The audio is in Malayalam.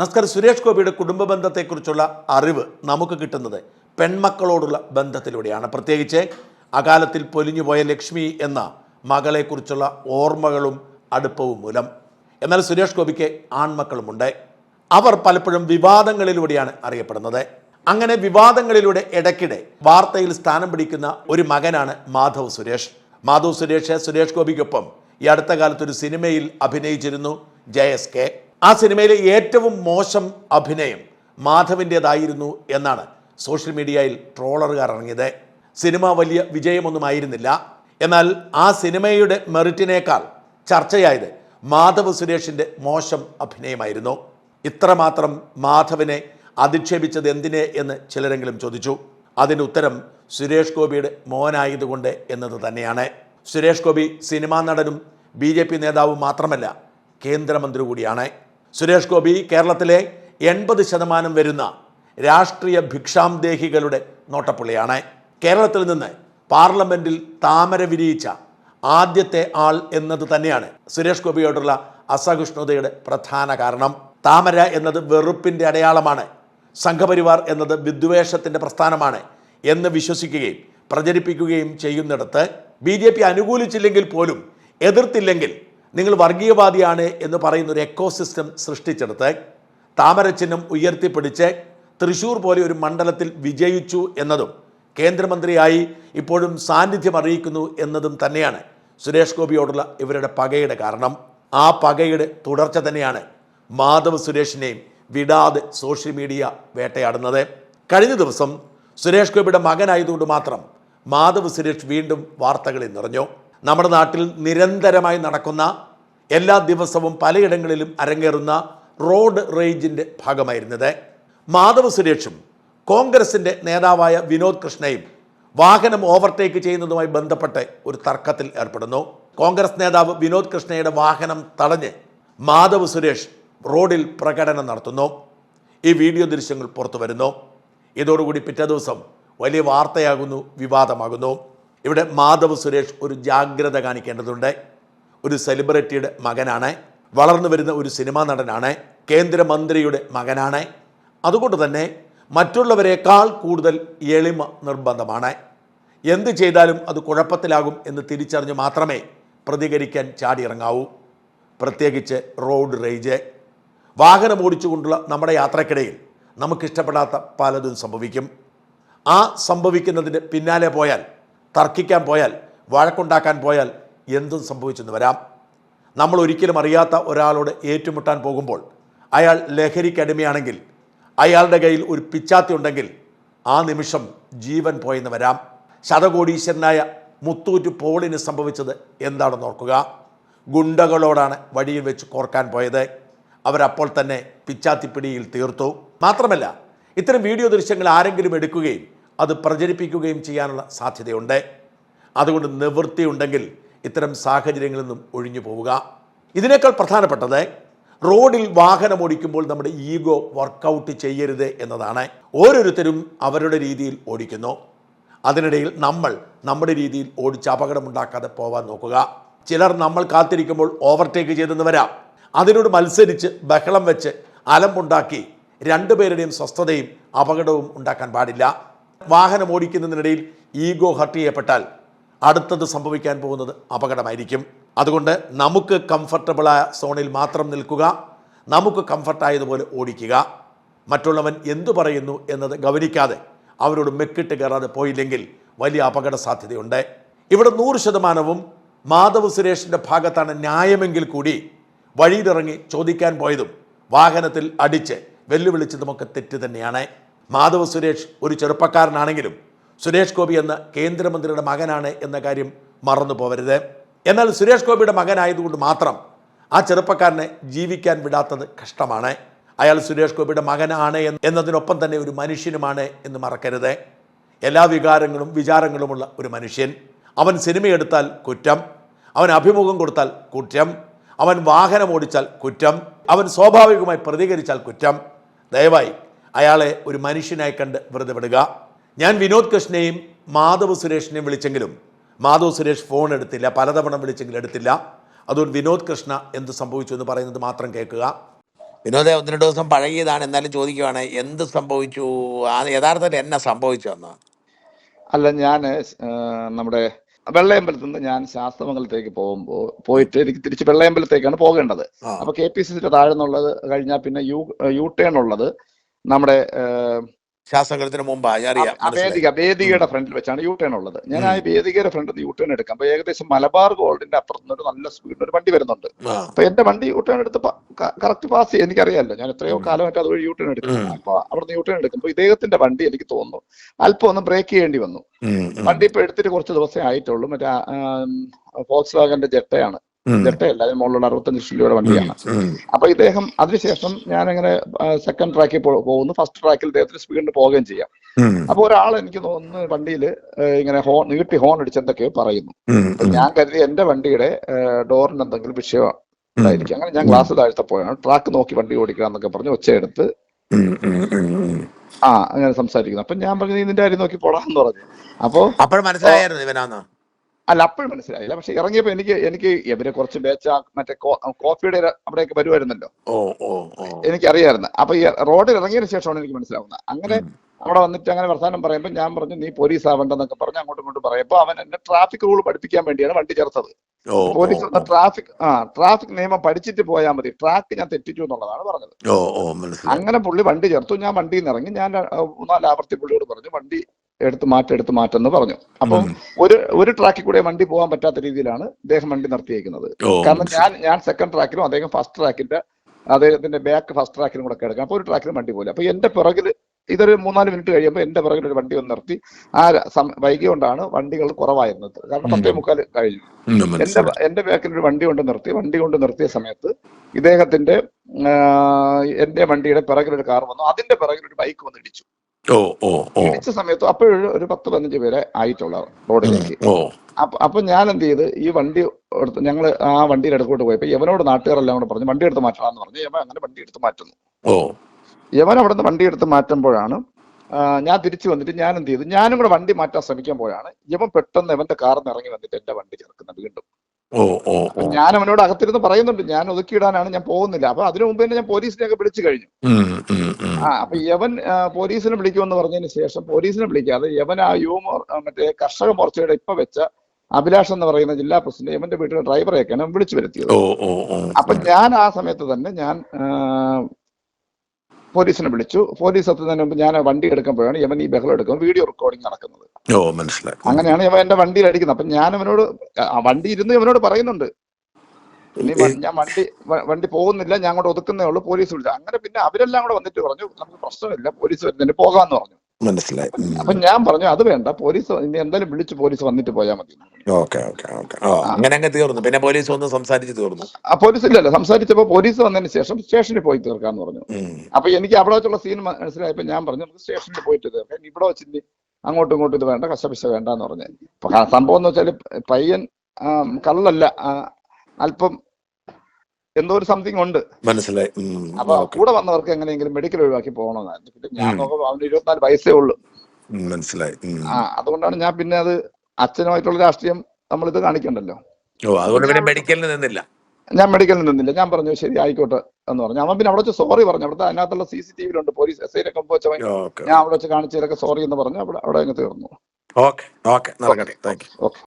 നസ്കർ സുരേഷ് ഗോപിയുടെ കുടുംബ ബന്ധത്തെക്കുറിച്ചുള്ള അറിവ് നമുക്ക് കിട്ടുന്നത് പെൺമക്കളോടുള്ള ബന്ധത്തിലൂടെയാണ്. പ്രത്യേകിച്ച് അകാലത്തിൽ പൊലിഞ്ഞുപോയ ലക്ഷ്മി എന്ന മകളെക്കുറിച്ചുള്ള ഓർമ്മകളും അടുപ്പവും മൂലം. എന്നാൽ സുരേഷ് ഗോപിക്ക് ആൺമക്കളുമുണ്ട്. അവർ പലപ്പോഴും വിവാദങ്ങളിലൂടെയാണ് അറിയപ്പെടുന്നത്. അങ്ങനെ വിവാദങ്ങളിലൂടെ ഇടയ്ക്കിടെ വാർത്തയിൽ സ്ഥാനം പിടിക്കുന്ന ഒരു മകനാണ് മാധവ് സുരേഷ്. മാധവ് സുരേഷ് സുരേഷ് ഗോപിക്കൊപ്പം ഈ അടുത്ത കാലത്ത് ഒരു സിനിമയിൽ അഭിനയിച്ചിരുന്നു ജെ എസ് കെ. ആ സിനിമയിലെ ഏറ്റവും മോശം അഭിനയം മാധവിന്റെതായിരുന്നു എന്നാണ് സോഷ്യൽ മീഡിയയിൽ ട്രോളറുകാർ ഇറങ്ങിയത്. സിനിമ വലിയ വിജയമൊന്നും ആയിരുന്നില്ല. എന്നാൽ ആ സിനിമയുടെ മെറിറ്റിനേക്കാൾ ചർച്ചയായത് മാധവ് സുരേഷിന്റെ മോശം അഭിനയമായിരുന്നു. ഇത്രമാത്രം മാധവിനെ അധിക്ഷേപിച്ചത് എന്തിനെ എന്ന് ചിലരെങ്കിലും ചോദിച്ചു. അതിന് ഉത്തരം സുരേഷ് ഗോപിയുടെ മോനായതുകൊണ്ട് എന്നത് തന്നെയാണ്. സുരേഷ് ഗോപി സിനിമാ നടനും ബി നേതാവും മാത്രമല്ല കേന്ദ്രമന്ത്രി കൂടിയാണ്. സുരേഷ് ഗോപി കേരളത്തിലെ എൺപത് ശതമാനം വരുന്ന രാഷ്ട്രീയ ഭിക്ഷാംദേഹികളുടെ നോട്ടപ്പുള്ളിയാണ്. കേരളത്തിൽ നിന്ന് പാർലമെന്റിൽ താമര വിരിയിച്ച ആദ്യത്തെ ആൾ എന്നത് തന്നെയാണ് സുരേഷ് ഗോപിയോടുള്ള അസഹിഷ്ണുതയുടെ പ്രധാന കാരണം. താമര എന്നത് വെറുപ്പിന്റെ അടയാളമാണ്. സംഘപരിവാർ എന്നത് വിദ്വേഷത്തിന്റെ പ്രസ്ഥാനമാണ് എന്ന് വിശ്വസിക്കുകയും പ്രചരിപ്പിക്കുകയും ചെയ്യുന്നിടത്ത് ബി ജെ പി അനുകൂലിച്ചില്ലെങ്കിൽ പോലും എതിർത്തില്ലെങ്കിൽ നിങ്ങൾ വർഗീയവാദിയാണ് എന്ന് പറയുന്ന ഒരു എക്കോസിസ്റ്റം സൃഷ്ടിച്ചെടുത്ത് താമരച്ചിഹ്നം ഉയർത്തിപ്പിടിച്ച് തൃശൂർ പോലെ ഒരു മണ്ഡലത്തിൽ വിജയിച്ചു എന്നതും കേന്ദ്രമന്ത്രിയായി ഇപ്പോഴും സാന്നിധ്യം അറിയിക്കുന്നു എന്നതും തന്നെയാണ് സുരേഷ് ഗോപിയോടുള്ള ഇവരുടെ പകയുടെ കാരണം. ആ പകയുടെ തുടർച്ച തന്നെയാണ് മാധവ് സുരേഷിനെയും വിടാതെ സോഷ്യൽ മീഡിയ വേട്ടയാടുന്നത്. കഴിഞ്ഞ ദിവസം സുരേഷ് ഗോപിയുടെ മകനായതുകൊണ്ട് മാത്രം മാധവ് സുരേഷ് വീണ്ടും വാർത്തകളിൽ നിറഞ്ഞു. നമ്മുടെ നാട്ടിൽ നിരന്തരമായി നടക്കുന്ന എല്ലാ ദിവസവും പലയിടങ്ങളിലും അരങ്ങേറുന്ന റോഡ് റേഞ്ചിന്റെ ഭാഗമായിരുന്നത് മാധവ് സുരേഷും കോൺഗ്രസിന്റെ നേതാവായ വിനോദ് കൃഷ്ണയും വാഹനം ഓവർടേക്ക് ചെയ്യുന്നതുമായി ബന്ധപ്പെട്ട് ഒരു തർക്കത്തിൽ ഏർപ്പെടുന്നു. കോൺഗ്രസ് നേതാവ് വിനോദ് കൃഷ്ണയുടെ വാഹനം തടഞ്ഞ് മാധവ് സുരേഷ് റോഡിൽ പ്രകടനം നടത്തുന്നു. ഈ വീഡിയോ ദൃശ്യങ്ങൾ പുറത്തു വരുന്നു ഇതോടുകൂടി പിറ്റേ ദിവസം വലിയ വാർത്തയാകുന്നു വിവാദമാകുന്നു. ഇവിടെ മാധവ് സുരേഷ് ഒരു ജാഗ്രത കാണിക്കേണ്ടതുണ്ട്. ഒരു സെലിബ്രിറ്റിയുടെ മകനാണ്. വളർന്നു വരുന്ന ഒരു സിനിമാ നടനാണ്. കേന്ദ്രമന്ത്രിയുടെ മകനാണ്. അതുകൊണ്ട് തന്നെ മറ്റുള്ളവരെക്കാൾ കൂടുതൽ എളിമ നിർബന്ധമാണ്. എന്ത് ചെയ്താലും അത് കുഴപ്പത്തിലാകും എന്ന് തിരിച്ചറിഞ്ഞ് മാത്രമേ പ്രതികരിക്കാൻ ചാടിയിറങ്ങാവൂ. പ്രത്യേകിച്ച് റോഡ് റേജ്. വാഹനം ഓടിച്ചുകൊണ്ടുള്ള നമ്മുടെ യാത്രക്കിടയിൽ നമുക്കിഷ്ടപ്പെടാത്ത പലതും സംഭവിക്കും. ആ സംഭവിക്കുന്നതിന്റെ പിന്നാലെ പോയാൽ തർക്കിക്കാൻ പോയാൽ വഴക്കുണ്ടാക്കാൻ പോയാൽ എന്തും സംഭവിച്ചെന്ന് വരാം. നമ്മൾ ഒരിക്കലും അറിയാത്ത ഒരാളോട് ഏറ്റുമുട്ടാൻ പോകുമ്പോൾ അയാൾ ലഹരിക്കടിമയാണെങ്കിൽ അയാളുടെ കയ്യിൽ ഒരു പിച്ചാത്തി ഉണ്ടെങ്കിൽ ആ നിമിഷം ജീവൻ പോയെന്ന് വരാം. ശതകോടീശ്വരനായ മുത്തൂറ്റ് പോളിന് സംഭവിച്ചത് എന്താണെന്ന് ഓർക്കുക. ഗുണ്ടകളോടാണ് വഴിയിൽ വെച്ച് കോർക്കാൻ പോയത്. അവരപ്പോൾ തന്നെ പിച്ചാത്തിപ്പിടിയിൽ തീർത്തു. മാത്രമല്ല ഇത്തരം വീഡിയോ ദൃശ്യങ്ങൾ ആരെങ്കിലും എടുക്കുകയും അത് പ്രചരിപ്പിക്കുകയും ചെയ്യാനുള്ള സാധ്യതയുണ്ട്. അതുകൊണ്ട് നിവൃത്തിയുണ്ടെങ്കിൽ ഇത്തരം സാഹചര്യങ്ങളിൽ നിന്നും ഒഴിഞ്ഞു പോവുക. ഇതിനേക്കാൾ പ്രധാനപ്പെട്ടത് റോഡിൽ വാഹനം ഓടിക്കുമ്പോൾ നമ്മുടെ ഈഗോ വർക്കൗട്ട് ചെയ്യരുത് എന്നതാണ്. ഓരോരുത്തരും അവരുടെ രീതിയിൽ ഓടിക്കുന്നു. അതിനിടയിൽ നമ്മൾ നമ്മുടെ രീതിയിൽ ഓടിച്ച് അപകടമുണ്ടാക്കാതെ പോവാൻ നോക്കുക. ചിലർ നമ്മൾ കാത്തിരിക്കുമ്പോൾ ഓവർടേക്ക് ചെയ്തെന്ന് വരാം. അതിനോട് മത്സരിച്ച് ബഹളം വെച്ച് അലമ്പുണ്ടാക്കി രണ്ടുപേരുടെയും സ്വസ്ഥതയും അപകടവും ഉണ്ടാക്കാൻ പാടില്ല. വാഹനം ഓടിക്കുന്നതിനിടയിൽ ഈഗോ ഹർട്ട് ചെയ്യപ്പെട്ടാൽ അടുത്തത് സംഭവിക്കാൻ പോകുന്നത് അപകടമായിരിക്കും. അതുകൊണ്ട് നമുക്ക് കംഫർട്ടബിളായ സോണിൽ മാത്രം നിൽക്കുക നമുക്ക് കംഫർട്ടായതുപോലെ ഓടിക്കുക. മറ്റുള്ളവൻ എന്തു പറയുന്നു എന്നത് ഗവനിക്കാതെ അവരോട് മെക്കിട്ട് കയറാതെ പോയില്ലെങ്കിൽ വലിയ അപകട സാധ്യതയുണ്ട്. ഇവിടെ നൂറ് ശതമാനവും മാധവ് സുരേഷിന്റെ ഭാഗത്താണ് ന്യായമെങ്കിൽ കൂടി വഴിയിലിറങ്ങി ചോദിക്കാൻ പോയതും വാഹനത്തിൽ അടിച്ച് വെല്ലുവിളിച്ചതുമൊക്കെ തെറ്റ് തന്നെയാണ്. മാധവ് സുരേഷ് ഒരു ചെറുപ്പക്കാരനാണെങ്കിലും സുരേഷ് ഗോപി എന്ന കേന്ദ്രമന്ത്രിയുടെ മകനാണ് എന്ന കാര്യം മറന്നു പോവരുത്. എന്നാൽ സുരേഷ് ഗോപിയുടെ മകനായതുകൊണ്ട് മാത്രം ആ ചെറുപ്പക്കാരനെ ജീവിക്കാൻ വിടാത്തത് കഷ്ടമാണ്. അയാൾ സുരേഷ് ഗോപിയുടെ മകനാണ് എന്ന് എന്നതിനൊപ്പം തന്നെ ഒരു മനുഷ്യനുമാണ് എന്ന് മറക്കരുത്. എല്ലാ വികാരങ്ങളും വിചാരങ്ങളുമുള്ള ഒരു മനുഷ്യൻ. അവൻ സിനിമയെടുത്താൽ കുറ്റം. അവൻ അഭിമുഖം കൊടുത്താൽ കുറ്റം. അവൻ വാഹനം ഓടിച്ചാൽ കുറ്റം. അവൻ സ്വാഭാവികമായി പ്രതികരിച്ചാൽ കുറ്റം. ദയവായി അയാളെ ഒരു മനുഷ്യനായി കണ്ട് വെറുതെ വിടുക. ഞാൻ വിനോദ് കൃഷ്ണയും മാധവ് സുരേഷിനെയും വിളിച്ചെങ്കിലും മാധവ് സുരേഷ് ഫോൺ എടുത്തില്ല പലതവണ വിളിച്ചെങ്കിലും എടുത്തില്ല. അതുകൊണ്ട് വിനോദ് കൃഷ്ണ എന്ത് സംഭവിച്ചു എന്ന് പറയുന്നത് മാത്രം കേൾക്കുക. വിനോദ ഒന്ന് രണ്ട് ദിവസം പഴകിയതാണ് എന്നാലും ചോദിക്കുവാണ് എന്ത് സംഭവിച്ചു? ആ യഥാർത്ഥത്തിൽ എന്നാ സംഭവിച്ചെന്ന് അല്ല ഞാൻ നമ്മുടെ വെള്ളയമ്പലത്തിൽ നിന്ന് ഞാൻ ശാസ്ത്രമംഗലത്തേക്ക് പോകുമ്പോൾ പോയിട്ട് എനിക്ക് തിരിച്ച് വെള്ളയമ്പലത്തേക്കാണ് പോകേണ്ടത്. അപ്പൊ കെ പി സി സിയുടെ താഴെ നിന്നുള്ളത് കഴിഞ്ഞാൽ പിന്നെ യു യു ടേൺ ഉള്ളത്. നമ്മുടെ ശാസ്ത്രത്തിന് മുമ്പ് വേദിക വേദികയുടെ ഫ്രണ്ടിൽ വെച്ചാണ് യു ടേൺ ഉള്ളത്. ഞാൻ ആ വേദികയുടെ ഫ്രണ്ടിൽ നിന്ന് യു ടേൺ എടുക്കാം. അപ്പൊ ഏകദേശം മലബാർ ഗോൾഡിന്റെ അപ്പുറത്ത് നിന്ന് ഒരു നല്ല സ്പീഡിൽ ഒരു വണ്ടി വരുന്നുണ്ട്. അപ്പൊ എന്റെ വണ്ടി യു ടേൺ എടുത്ത് കറക്റ്റ് പാസ് ചെയ്യും എനിക്കറിയാമല്ലോ ഞാൻ എത്രയോ കാലമായിട്ട് അതുവഴി യു ടേൺ എടുക്കും. അപ്പൊ അവിടുന്ന് യു ടേൺ എടുക്കുമ്പോൾ ഇദ്ദേഹത്തിന്റെ വണ്ടി എനിക്ക് തോന്നുന്നു അല്പം ഒന്ന് ബ്രേക്ക് ചെയ്യേണ്ടി വന്നു. വണ്ടി ഇപ്പൊ എടുത്തിട്ട് കുറച്ച് ദിവസമേ ആയിട്ടുള്ളൂ. മറ്റേ ഫോക്സ് വാഗന്റെ ജെട്ടയാണ്. ഉം, എല്ലാവരും അതിന് മുകളിലുള്ള അറുപത്തഞ്ച് ലക്ഷം രൂപയുടെ വണ്ടിയാണ്. അപ്പൊ ഇദ്ദേഹം അതിനുശേഷം ഞാൻ അങ്ങനെ സെക്കൻഡ് ട്രാക്കിൽ പോകുന്നു. ഫസ്റ്റ് ട്രാക്കിൽ ഇദ്ദേഹത്തിന് സ്പീഡിൽ പോവുകയും ചെയ്യാം. അപ്പൊ ഒരാൾ എനിക്ക് തോന്നുന്നു വണ്ടിയിൽ ഇങ്ങനെ ഹോൺ നീട്ടി ഹോൺ അടിച്ച് എന്തൊക്കെയോ പറയുന്നു. ഞാൻ കരുതി എന്റെ വണ്ടിയുടെ ഡോറിന് എന്തെങ്കിലും വിഷയം ഉണ്ടായിരിക്കും അങ്ങനെ ഞാൻ ഗ്ലാസ് താഴ്ത്തപ്പോഴാണ് ട്രാക്ക് നോക്കി വണ്ടി ഓടിക്കുക എന്നൊക്കെ പറഞ്ഞ് ഒച്ചയെടുത്ത്. ആ അങ്ങനെ സംസാരിക്കുന്നു. അപ്പൊ ഞാൻ പറഞ്ഞു ഇതിന്റെ നിന്റെ കാര്യം നോക്കി പോടാന്ന് പറഞ്ഞു. അപ്പൊ അപ്പോൾ മനസ്സിലായിരുന്നു ഇവനാന്ന്? അല്ല അപ്പോഴും മനസ്സിലായില്ല. പക്ഷെ ഇറങ്ങിയപ്പോ എനിക്ക് എനിക്ക് ഇവരെ കുറച്ച് ബേച്ച മറ്റേ കോഫിയുടെ അവിടെയൊക്കെ വരുമായിരുന്നല്ലോ. എനിക്കറിയായിരുന്നു. അപ്പൊ ഈ റോഡിൽ ഇറങ്ങിയതിനു ശേഷമാണ് എനിക്ക് മനസ്സിലാവുന്നത്. അങ്ങനെ അവിടെ വന്നിട്ട് അങ്ങനെ വർത്താനം പറയുമ്പോൾ ഞാൻ പറഞ്ഞു നീ പോലീസ് ആവണ്ടെന്നൊക്കെ പറഞ്ഞ് അങ്ങോട്ടും ഇങ്ങോട്ടും പറയപ്പോ അവൻ എന്നെ ട്രാഫിക് റൂൾ പഠിപ്പിക്കാൻ വേണ്ടിയാണ് വണ്ടി ചേർത്തത്. പോലീസ് ട്രാഫിക് ആ ട്രാഫിക് നിയമം പഠിച്ചിട്ട് പോയാൽ മതി. ട്രാക്ക് ഞാൻ തെറ്റിച്ചു എന്നുള്ളതാണ് പറഞ്ഞത്. അങ്ങനെ പുള്ളി വണ്ടി ചേർത്തു. ഞാൻ വണ്ടിയിൽ നിന്ന് ഇറങ്ങി. ഞാൻ മൂന്നാൽ ആവർത്തി പുള്ളിയോട് പറഞ്ഞു വണ്ടി എടുത്ത് മാറ്റം എടുത്ത് മാറ്റെന്ന് പറഞ്ഞു. അപ്പം ഒരു ഒരു ട്രാക്കിൽ കൂടെ വണ്ടി പോകാൻ പറ്റാത്ത രീതിയിലാണ് ഇദ്ദേഹം വണ്ടി നിർത്തിയേക്കുന്നത്. കാരണം ഞാൻ ഞാൻ സെക്കൻഡ് ട്രാക്കിലും അദ്ദേഹം ഫസ്റ്റ് ട്രാക്കിന്റെ അദ്ദേഹത്തിന്റെ ബാക്ക് ഫസ്റ്റ് ട്രാക്കിലും കൂടെ കിടക്കാം അപ്പൊ ഒരു ട്രാക്കിലും വണ്ടി പോകില്ല അപ്പൊ എന്റെ പിറകിൽ ഇതൊരു മൂന്നാൽ മിനിറ്റ് കഴിയുമ്പോൾ എന്റെ പിറകിൽ ഒരു വണ്ടി വന്ന് നിർത്തി. ആ വൈകിയോണ്ടാണ് വണ്ടികൾ കുറവായിരുന്നത്. കാരണം പത്തേ മുക്കാൽ കഴിഞ്ഞു. എന്റെ എന്റെ ബാക്കിൽ ഒരു വണ്ടി കൊണ്ട് നിർത്തി. വണ്ടി കൊണ്ട് നിർത്തിയ സമയത്ത് ഇദ്ദേഹത്തിന്റെ എന്റെ വണ്ടിയുടെ പിറകിൽ ഒരു കാർ വന്നു. അതിന്റെ പിറകിൽ ഒരു ബൈക്ക് വന്ന് ഇടിച്ചു. ഓ സമയത്ത് അപ്പോഴൊരു ഒരു പത്ത് പതിനഞ്ച് പേരെ ആയിട്ടുള്ള റോഡിലേക്ക്. അപ്പൊ അപ്പൊ ഞാൻ എന്ത് ചെയ്ത് ഈ വണ്ടി എടുത്ത് ഞങ്ങൾ ആ വണ്ടിയിൽ എടുക്കോട്ട് പോയപ്പോ യവനോട് നാട്ടുകാരെല്ലാം കൂടെ പറഞ്ഞു വണ്ടി എടുത്ത് മാറ്റണമെന്ന് പറഞ്ഞു. യവൻ അങ്ങനെ വണ്ടി എടുത്ത് മാറ്റുന്നു. ഓ. യവൻ അവിടെ നിന്ന് വണ്ടി എടുത്ത് മാറ്റുമ്പോഴാണ് ഞാൻ തിരിച്ചു വന്നിട്ട് ഞാൻ എന്ത് ചെയ്തു ഞാനും കൂടെ വണ്ടി മാറ്റാൻ ശ്രമിക്കുമ്പോഴാണ് യവൻ പെട്ടെന്ന് യവന്റെ കാറിൽ നിന്ന് ഇറങ്ങി വന്നിട്ട് എന്റെ വണ്ടി ചേർക്കുന്നത് വീണ്ടും. ഓ ഓ ഞാൻ അവനോട് അകത്തിരുന്ന് പറയുന്നുണ്ട് ഞാൻ ഒതുക്കിയിടാനാണ് ഞാൻ പോകുന്നില്ല. അപ്പൊ അതിനു മുമ്പ് തന്നെ ഞാൻ പോലീസിനെയൊക്കെ വിളിച്ചു കഴിഞ്ഞു. ആ അപ്പൊ യവൻ പോലീസിനെ വിളിക്കുമെന്ന് പറഞ്ഞതിന് ശേഷം പോലീസിനെ വിളിക്കാതെ യവൻ ആ യുവ മറ്റേ കർഷക മോർച്ചയുടെ ഇപ്പൊ വെച്ച അഭിലാഷ് എന്ന് പറയുന്ന ജില്ലാ പ്രസിഡന്റ് യവന്റെ വീട്ടിലെ ഡ്രൈവറെയൊക്കെയാണ് വിളിച്ചു വരുത്തിയത്. അപ്പൊ ഞാൻ ആ സമയത്ത് തന്നെ ഞാൻ പോലീസിനെ വിളിച്ചു. പോലീസ് എത്തുന്നതിന് മുമ്പ് ഞാൻ വണ്ടി എടുക്കുമ്പോഴാണ് യവൻ ഈ ബഹളം എടുക്കുമ്പോൾ വീഡിയോ റെക്കോർഡിംഗ് നടക്കുന്നത്. ഓ മനസ്സിലായി. അങ്ങനെയാണ് ഇവ എന്റെ വണ്ടിയിൽ അടിക്കുന്നത്. അപ്പൊ ഞാൻ അവനോട് ആ വണ്ടി ഇരുന്ന് ഇവനോട് പറയുന്നുണ്ട്. ഇനി വ- ഞാൻ വണ്ടി വ- വണ്ടി പോകുന്നില്ല ഞാൻ അങ്ങോട്ട് ഒതുക്കുന്നേ ഉള്ളൂ പോലീസ് വിളിച്ചു. അങ്ങനെ പിന്നെ അവരെല്ലാം കൂടെ വന്നിട്ട് പറഞ്ഞു നമുക്ക് പ്രശ്നമില്ല പോലീസ് വരുന്നതിന് പോകാന്ന് പറഞ്ഞു. മനസ്സിലായി. അപ്പൊ ഞാൻ പറഞ്ഞു അത് വേണ്ട പോലീസ് ഇനി എന്തായാലും വിളിച്ച് പോലീസ് വന്നിട്ട് പോയാൽ മതി. Okay okay okay. ഓ അങ്ങനെ അങ്ങ് തീർന്നു. പിന്നെ പോലീസ് വന്ന് സംസാരിച്ച് തീർന്നു. ആ പോലീസ് ഇല്ലല്ലോ. സംസാരിച്ചപ്പോ പോലീസ് വന്നതിന് ശേഷം സ്റ്റേഷനിൽ പോയി തീർക്കാന്ന് പറഞ്ഞു. ഉം. അപ്പൊ എനിക്ക് അവിടെ വെച്ചുള്ള സീൻ മനസ്സിലായപ്പോ ഞാൻ പറഞ്ഞു നമുക്ക് സ്റ്റേഷനിൽ പോയിട്ട് തീർക്കാം. ഇനി ഇവിടെ വെച്ചിട്ട് അങ്ങോട്ടും ഇങ്ങോട്ടും ഇത് വേണ്ട കശപിശ വേണ്ട എന്ന് പറഞ്ഞു സംഭവം എന്ന് വെച്ചാൽ പയ്യൻ കള്ളല്ല അല്പം എന്തോ ഒരു സംതിങ് ഉണ്ട്. മനസ്സിലായി. അപ്പൊ കൂടെ വന്നവർക്ക് എങ്ങനെയെങ്കിലും മെഡിക്കൽ ഒഴിവാക്കി പോകണമെന്നായിരുന്നു. പിന്നെ ഞാൻ. നോക്കുമ്പോൾ അവന് ഇരുപത്തിനാല് വയസ്സേ ഉള്ളൂ. മനസ്സിലായി. ആ അതുകൊണ്ടാണ് ഞാൻ പിന്നെ അത് അച്ഛനുമായിട്ടുള്ള രാഷ്ട്രീയം നമ്മൾ ഇത് കാണിക്കണ്ടല്ലോ. ഓ അതുകൊണ്ട് പിന്നെ മെഡിക്കലിന് നിന്നില്ല. ഞാൻ മെഡിക്കലിൽ നിന്നില്ല. ഞാൻ പറഞ്ഞു ശരി ആയിക്കോട്ടെ എന്ന് പറഞ്ഞു. അവൻ പിന്നെ അവിടെ വെച്ച് സോറി പറഞ്ഞു. അവിടുത്തെ അതിനകത്തുള്ള സി സി ടി വിയിലുണ്ട് പോലീസ് എസ് ഐയിലൊക്കെ വെച്ചവൻ ഞാൻ അവിടെ വെച്ച് കാണിച്ചതിലൊക്കെ സോറി എന്ന് പറഞ്ഞു അവിടെ അവിടെ അങ്ങ് തീർന്നു. Okay okay. ഓക്കെ